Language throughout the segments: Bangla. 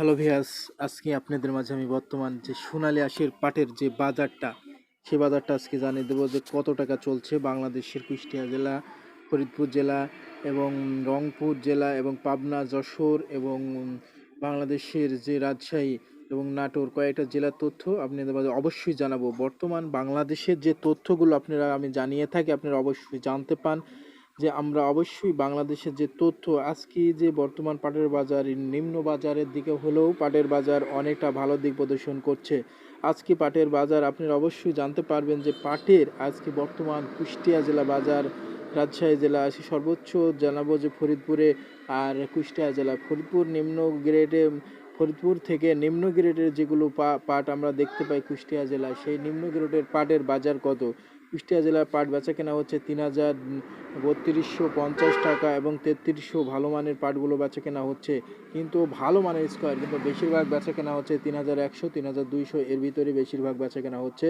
হ্যালো ভিয়াস আজকে আপনাদের মাঝে আমি বর্তমান যে সোনালী আঁশের পাটের যে বাজারটা, সে বাজারটা আজকে জানিয়ে দেবো যে কত টাকা চলছে বাংলাদেশের কুষ্টিয়া জেলা, ফরিদপুর জেলা এবং রংপুর জেলা এবং পাবনা, যশোর এবং বাংলাদেশের যে রাজশাহী এবং নাটোর কয়েকটা জেলার তথ্য আপনাদের মাঝে অবশ্যই জানাব। বর্তমান বাংলাদেশের যে তথ্যগুলো আপনারা, আমি জানিয়ে থাকি, আপনারা অবশ্যই জানতে পান। যে আমরা অবশ্যই বাংলাদেশের যে তথ্য, আজকে যে বর্তমান পাটের বাজার নিম্ন বাজারের দিকে হলেও পাটের বাজার অনেকটা ভালো দিক প্রদর্শন করছে। আজকে পাটের বাজার আপনারা অবশ্যই জানতে পারবেন যে পাটের আজকে বর্তমান কুষ্টিয়া জেলা বাজার, রাজশাহী জেলা আছে সর্বোচ্চ জানাব যে ফরিদপুরে আর কুষ্টিয়া জেলা। ফরিদপুর নিম্ন গ্রেডে, ফরিদপুর থেকে নিম্ন গ্রেডের যেগুলো পা- পাট আমরা দেখতে পাই কুষ্টিয়া জেলায়, সেই নিম্ন গ্রেডের পাটের বাজার কত? কুষ্টিয়া জেলার পাট বেচা কেনা হচ্ছে তিন হাজার বত্রিশশো পঞ্চাশ টাকা এবং তেত্রিশশো ভালো মানের পাটগুলো বেচা কেনা হচ্ছে। কিন্তু ভালো মানের স্কোয়ার কিন্তু বেশিরভাগ বেচা কেনা হচ্ছে তিন হাজার একশো, তিন হাজার দুইশো, এর ভিতরে বেশিরভাগ বেচা কেনা হচ্ছে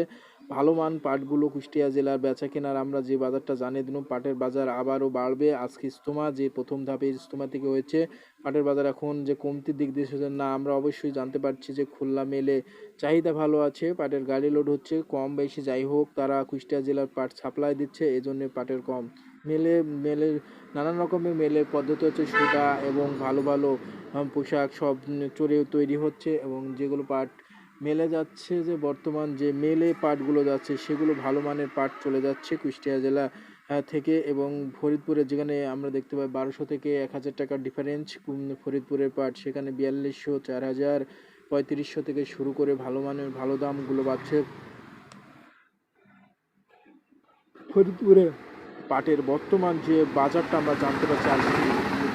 ভালো মান পাটগুলো কুষ্টিয়া জেলার বেচা কেনার আমরা যে বাজারটা জানিয়ে দিলাম পাটের বাজার আবারও বাড়বে। আজকে ইস্তমা, যে প্রথম ধাপে ইস্তমা থেকে হয়েছে, পাটের বাজার এখন যে কমতির দিক দিয়ে এসেছে না, আমরা অবশ্যই জানতে পারছি যে খুলনা মেলে চাহিদা ভালো আছে, পাটের গাড়ি লোড হচ্ছে কম বেশি। যাই হোক, তারা কুষ্টিয়া জেলার পাট সাপ্লাই দিচ্ছে এই জন্য পাটের কম। মেলে মেলের নানান রকমের মেলের পদ্ধতি হচ্ছে সুতা এবং ভালো ভালো পোশাক সব চড়ে তৈরি হচ্ছে এবং যেগুলো পাট মেলে যাচ্ছে যে বর্তমান যে মেলে পাটগুলো যাচ্ছে সেগুলো ভালো মানের পাট চলে যাচ্ছে কুষ্টিয়া জেলা থেকে এবং ফরিদপুরে যেখানে আমরা দেখতে পাই বারোশো থেকে এক হাজার টাকার ডিফারেন্স ফরিদপুরের পাট সেখানে বিয়াল্লিশশো চার হাজার পঁয়ত্রিশশো থেকে শুরু করে ভালো মানের ভালো দামগুলো পাচ্ছে। ফরিদপুরে পাটের বর্তমান যে বাজারটা আমরা জানতে পারছি আজকে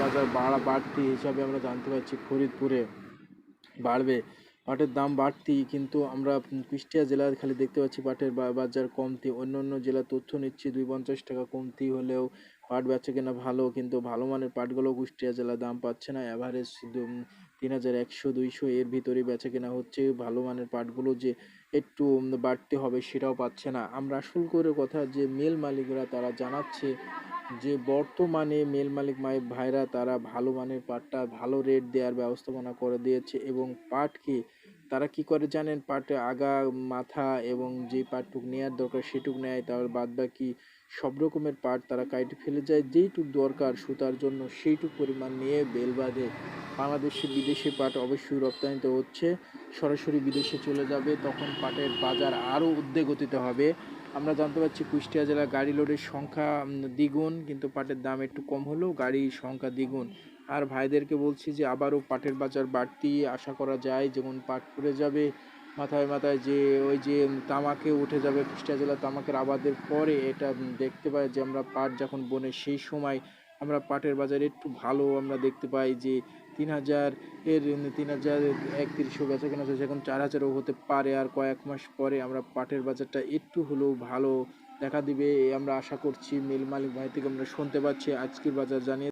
বাজার বাড়া বাড়তি হিসাবে আমরা জানতে পারছি ফরিদপুরে বাড়বে। পাটের দাম বাড়তি, কিন্তু আমরা কুষ্টিয়া জেলার খালি দেখতে পাচ্ছি পাটের বাজার কমতি। অন্য অন্য জেলার তথ্য নিচ্ছি দুই পঞ্চাশ টাকা কমতি হলেও পাট বেচে কেনা ভালো, কিন্তু ভালো মানের পাটগুলো কুষ্টিয়া জেলা দাম পাচ্ছে না। অ্যাভারেজ তিন হাজার একশো, দুইশো এর ভিতরে বেচে কেনা হচ্ছে। ভালো মানের পাটগুলো যে একটু বাড়তে হবে সেটাও পাচ্ছে না। আমরা আসল করে কথা যে মেল মালিকরা তারা জানাচ্ছে যে বর্তমানে মেল মালিক মাই ভাইরা তারা ভালো মানের পাটটা ভালো রেট দেওয়ার ব্যবস্থাপনা করে দিয়েছে এবং পাটকে তারা কি করে জানেন? পাটে আগা, মাথা এবং যে পাটটুক নেওয়ার দরকার সেটুক নেয়, তার বাদ বাকি সব রকমের পাট তারা কাইটে ফেলে যায়, যেইটুক দরকার সুতার জন্য সেইটুক পরিমাণ নিয়ে বেল বাংলাদেশে বিদেশে পাট অবশ্যই রপ্তানিতে হচ্ছে। সরাসরি বিদেশে চলে যাবে, তখন পাটের বাজার আরও উদ্বেগতিতে হবে। আমরা জানতে পারছি কুষ্টিয়া জেলা গাড়ি লোডের সংখ্যা দ্বিগুণ, কিন্তু পাটের দাম একটু কম হলেও গাড়ির সংখ্যা দ্বিগুণ। আর ভাইদেরকে বলছি যে আবারও পাটের বাজার বাড়তি, আশা করা যায় যেমন পাট পড়ে যাবে, মাথায় মাথায় যে ওই যে তামাকে উঠে যাবে কুষ্টিয়া জেলা তামাকের আবাদের পরে, এটা দেখতে পাই যে আমরা পাট যখন বনে সেই সময় আমরা পাটের বাজারে একটু ভালো আমরা দেখতে পাই যে তিন হাজার, এর তিন হাজার একত্রিশশো বেচা কেনা হচ্ছে এখন চার হাজারও হতে পারে আর কয়েক মাস পরে আমরা পাটের বাজারটা একটু হলেও ভালো দেখা দিবে। আমরা আশা করছি মিল মালিক ভাই থেকে আমরা শুনতে পাচ্ছি। আজকের বাজার জানিয়ে